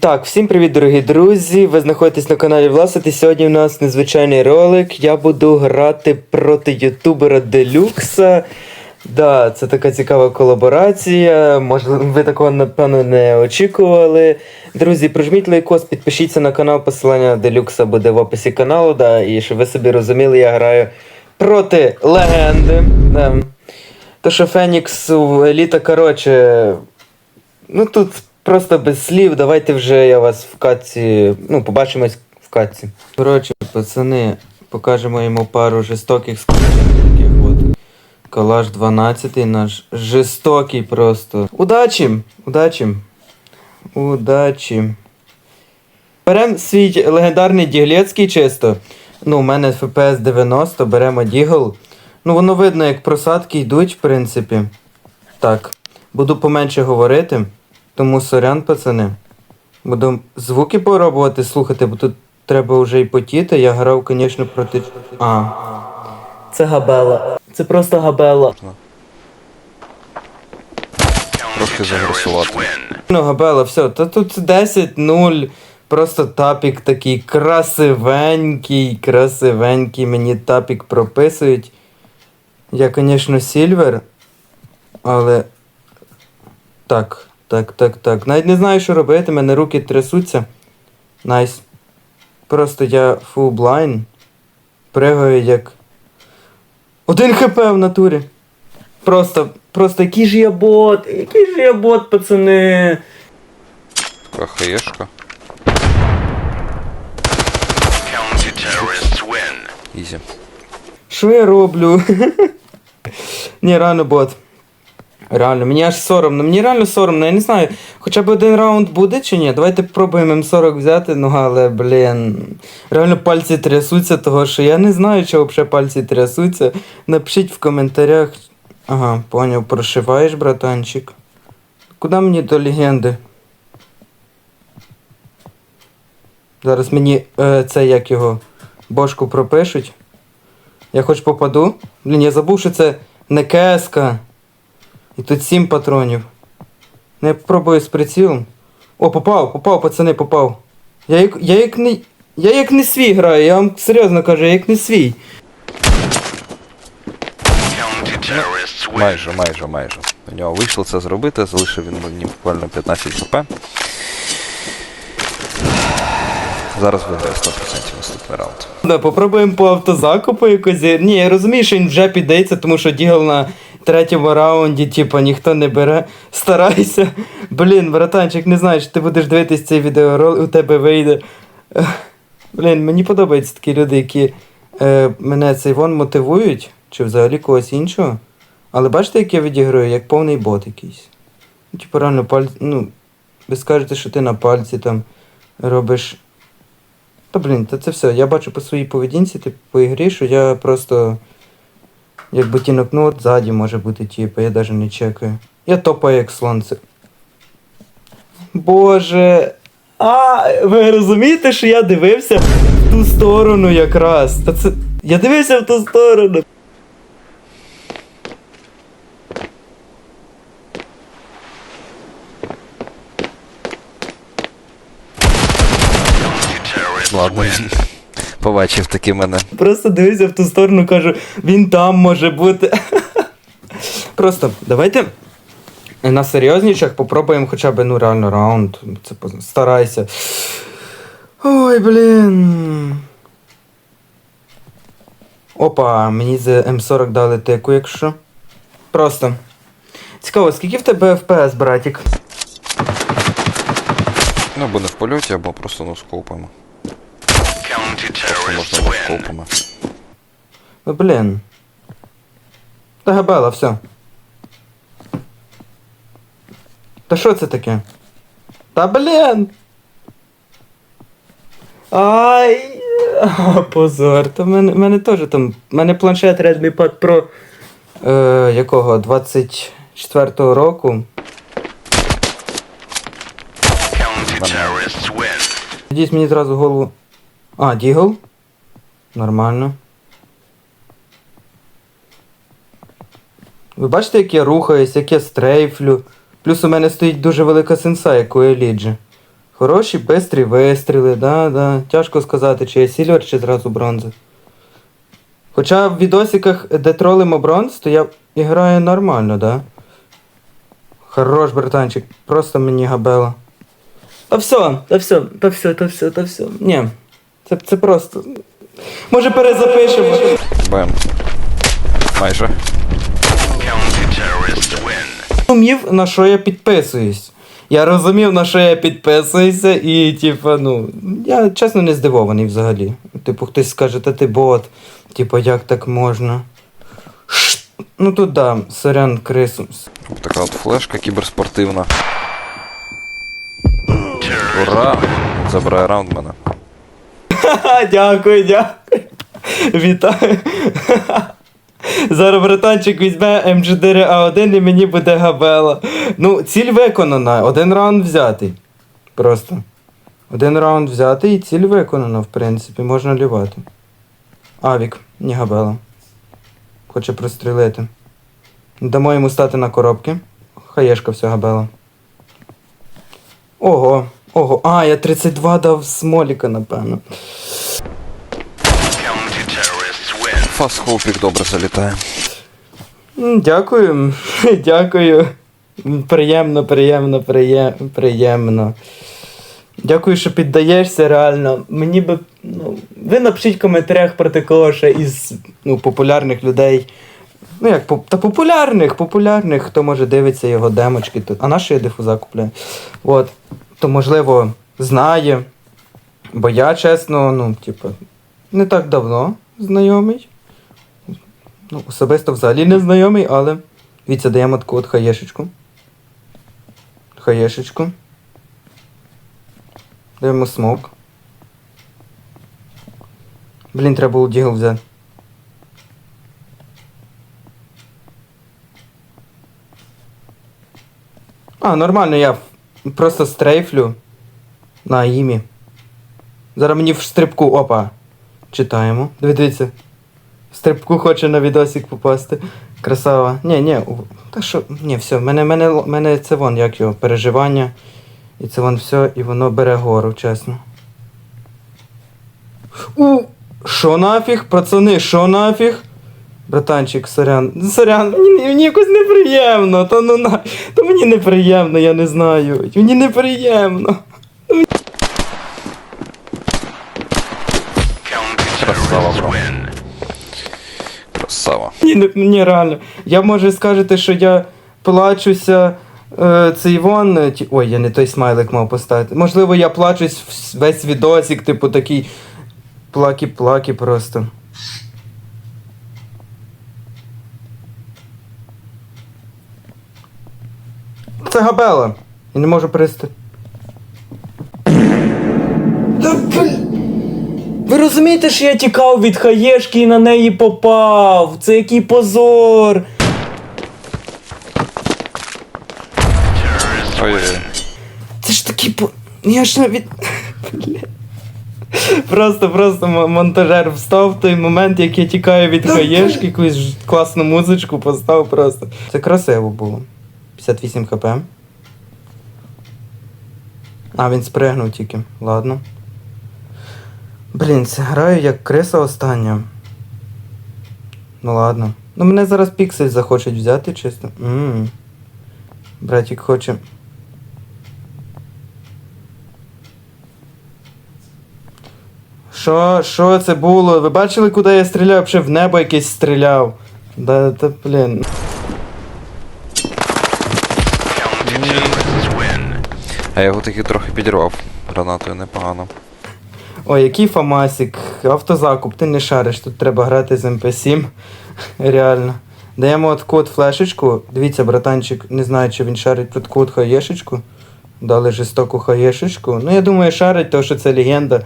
Так, всім привіт, дорогі друзі! Ви знаходитесь на каналі Власити. Сьогодні у нас незвичайний ролик. Я буду грати проти ютубера Делюкса. Да, це така цікава колаборація. Можливо, ви такого напевно не очікували. Друзі, прожміть лайкос, підпишіться на канал. Посилання Делюкса буде в описі каналу. Да, і щоб ви собі розуміли, я граю проти легенди. Да. То, що Фенікс еліта, коротше, Ну тут просто без слів. Давайте вже я вас в катці. Ну, побачимось в катці. Коротше, пацани, покажемо йому пару жорстоких таких от. Калаш 12 наш жорстокий просто. Удачі! Удачі! Удачі! Беремо свій легендарний діглецький чисто. Ну, у мене FPS 90, беремо дігл. Ну, воно видно, як просадки йдуть, в принципі. Так. Буду поменше говорити, тому сорян, пацани. Буду звуки пробувати слухати, бо тут треба вже і потіти. Я грав, звісно, проти. А. Це габела. Це просто габела. Трошки загресувати. Ну, габела, все. Та тут 10-0. Просто тапік такий красивенький, красивенький. Мені тапік прописують. Я, звісно, сільвер, але. Так, так, так, так. Навіть не знаю, що робити, мене руки трясуться. Найс. Просто я фул блайн. Пригаю як. Один хп в натурі. Просто, просто який же я бот, який же я бот, пацани. Хаєшка. Ізі. Що я роблю? Ні, реально бот. Реально, мені аж соромно. Мені реально соромно, я не знаю, хоча б один раунд буде чи ні. Давайте пробуємо М40 взяти, ну але, блін. Реально пальці трясуться, того що я не знаю, чого взагалі пальці трясуться. Напишіть в коментарях. Ага, поняв, прошиваєш, братанчик. Куди мені до легенди? Зараз мені е, це як його бошку пропишуть. Я хоч попаду. Блін, я забув, що це не кеска. І тут сім патронів. Я пробую з прицілом. О, попав, попав, пацани, попав. Я як, я як не. Я як не свій граю, я вам серйозно кажу, я як не свій. Майже, майже, майже. У нього вийшло це зробити, залишив він мені буквально 15 хп. Зараз виграє 100% наступний раунд. Да, попробуємо по автозакупу якось. Ні, я розумію, що він вже піддається, тому що дігл на третьому раунді, типа, ніхто не бере. Старайся. Блін, братанчик, не знаю, що ти будеш дивитись цей відеоролик, у тебе вийде. Блін, мені подобаються такі люди, які е, мене цей вон мотивують, чи взагалі когось іншого. Але бачите, як я відіграю, як повний бот якийсь. Ну, Типу, реально паль... ну, ви скажете, що ти на пальці там робиш. Та блін, та це все. Я бачу по своїй поведінці, типу, по ігрі, що я просто. Як ботинок, ну от ззаді може бути, типу, я навіть не чекаю. Я топаю як слонце. Боже. А, ви розумієте, що я дивився в ту сторону якраз. Та це. Я дивився в ту сторону. Ладно, побачив таки мене. Просто дивився в ту сторону, кажу, він там може бути. Просто давайте на серйозніших попробуємо хоча б ну реально раунд. Це старайся. Ой, блін. Опа, мені за М40 дали теку, якщо. Просто. Цікаво, скільки в тебе FPS, братік? Ну, або не в польоті, або просто ну скопами. Counter-terrorists Можна win. скопами. Ну, блін. Та габела, все. Та що це таке? Та блін! Ай! А, позор. В мене, мене теж там. В мене планшет Redmi Pad Pro. Е, якого? 24-го року. Надіюсь, мені зразу голову. А, Дігл. Нормально. Ви бачите, як я рухаюсь, як я стрейфлю. Плюс у мене стоїть дуже велика сенса, як у Еліджі. Хороші, бистрі вистріли, да, да. Тяжко сказати, чи я сільвер, чи зразу бронза. Хоча в відосиках, де тролимо бронз, то я граю нормально, да? Хорош, братанчик, просто мені габела. Та все, та все, та все, та все, та все. Ні. Це, це просто. Може перезапишемо. Бем. Майже. Розумів, на що я підписуюсь. Я розумів, на що я підписуюся, і, типу, ну, я чесно не здивований взагалі. Типу, хтось скаже, та ти бот. Типу, як так можна? Шт. Ну тут да, сорян, крису. Така от флешка кіберспортивна. Ура! Забирає раунд мене. Дякую, дякую. Вітаю. Зараз братанчик візьме М4А1 і мені буде габела. Ну, ціль виконана. Один раунд взятий. Просто. Один раунд взятий і ціль виконана, в принципі, можна лівати. Авік, ні габела. Хоче прострілити. Дамо йому стати на коробки. Хаєшка вся габела. Ого, ого. А, я 32 дав смоліка, напевно. Фастхоупік добре залітає. Дякую, дякую. Приємно, приємно, приємно, приємно. Дякую, що піддаєшся реально. Мені би. Ну, ви напишіть в коментарях про такого ще із ну, популярних людей. Ну як, та популярних, популярних, хто може дивиться його демочки. То, а на що я дифуза купляю? От. То, можливо, знає. Бо я, чесно, ну, типу, не так давно знайомий. Ну, особисто взагалі не знайомий, але дивіться, даємо таку от хаєшечку. Хаєшечку. Даємо смок. Блін, треба було дігл взяти. А, нормально, я просто стрейфлю на імі. Зараз мені в стрибку, опа. Читаємо. Дивіться. Стрибку хоче на відосик попасти. Красава. Ні, ні, та що, ні, все, мене, мене, мене це вон, як його, переживання. І це вон все, і воно бере гору, чесно. У! Що нафіг, пацани, що нафіг? Братанчик, сорян. Сорян, мені, мені якось неприємно. Та ну на. Та мені неприємно, я не знаю. Мені неприємно. Красава, бро. Красава. Ні, не- мені реально. Я може скажете, що я плачуся. Е, це Івон. е, ті- Ой, я не той смайлик мав поставити. Можливо, я плачусь вс- весь відосик, типу такий плакі-плакі просто. Це габела. Я не можу перестати. Ви розумієте, що я тікав від хаєшки і на неї попав? Це який позор! Ой-ой-ой. Це ж такий по. Я ж навіть. Просто, просто монтажер встав в той момент, як я тікаю від хаєшки, якусь класну музичку постав просто. Це красиво було. 58 хп. А, він спригнув тільки. Ладно. Блін, граю як криса остання. Ну ладно. Ну мене зараз піксель захочуть взяти чисто. Ммм. Братик хоче. Що, що це було? Ви бачили, куди я стріляв? Взагалі в небо якесь стріляв. Да, та, блін. А я його таки трохи підірвав. Гранатою непогано. Ой, який фамасик. Автозакуп, ти не шариш, тут треба грати з МП7. Реально. Даємо от код флешечку. Дивіться, братанчик, не знаю, чи він шарить про от хаєшечку. Дали жорстоку хаєшечку. Ну, я думаю, шарить, тому що це легенда.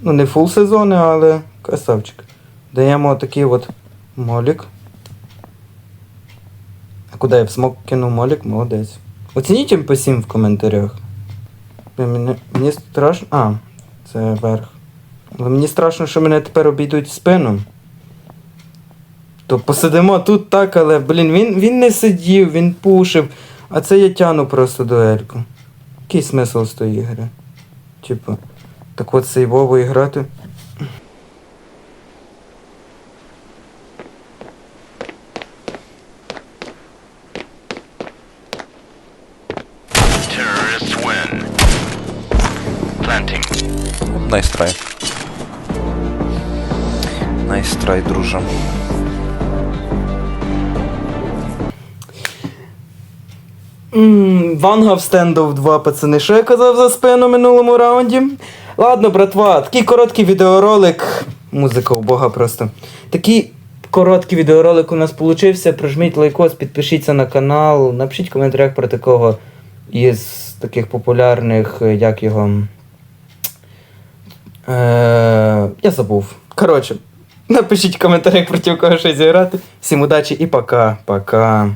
Ну, не фул сезони, але красавчик. Даємо такий от молік. А куди я в смок кинув молік? Молодець. Оцініть МП7 в коментарях. Мені, мені страшно. А, це верх. Але мені страшно, що мене тепер обійдуть в спину. То посидимо тут так, але, блін, він, він не сидів, він пушив. А це я тяну просто дуельку. Який смисл з тої ігри? Типу, так от сейвово і грати. Найс трай. Найс трай, друже. Ммм, Вангав стендов 2 пацани, що я казав за спину в минулому раунді? Ладно, братва, такий короткий відеоролик. Музика у Бога просто. Такий короткий відеоролик у нас получився. Прожміть лайкос, підпишіться на канал, напишіть в коментарях про такого із таких популярних, як його. Е, я забув. Коротше, напишіть в коментарях проти кого ще зіграти. Всім удачі і пока. Пока.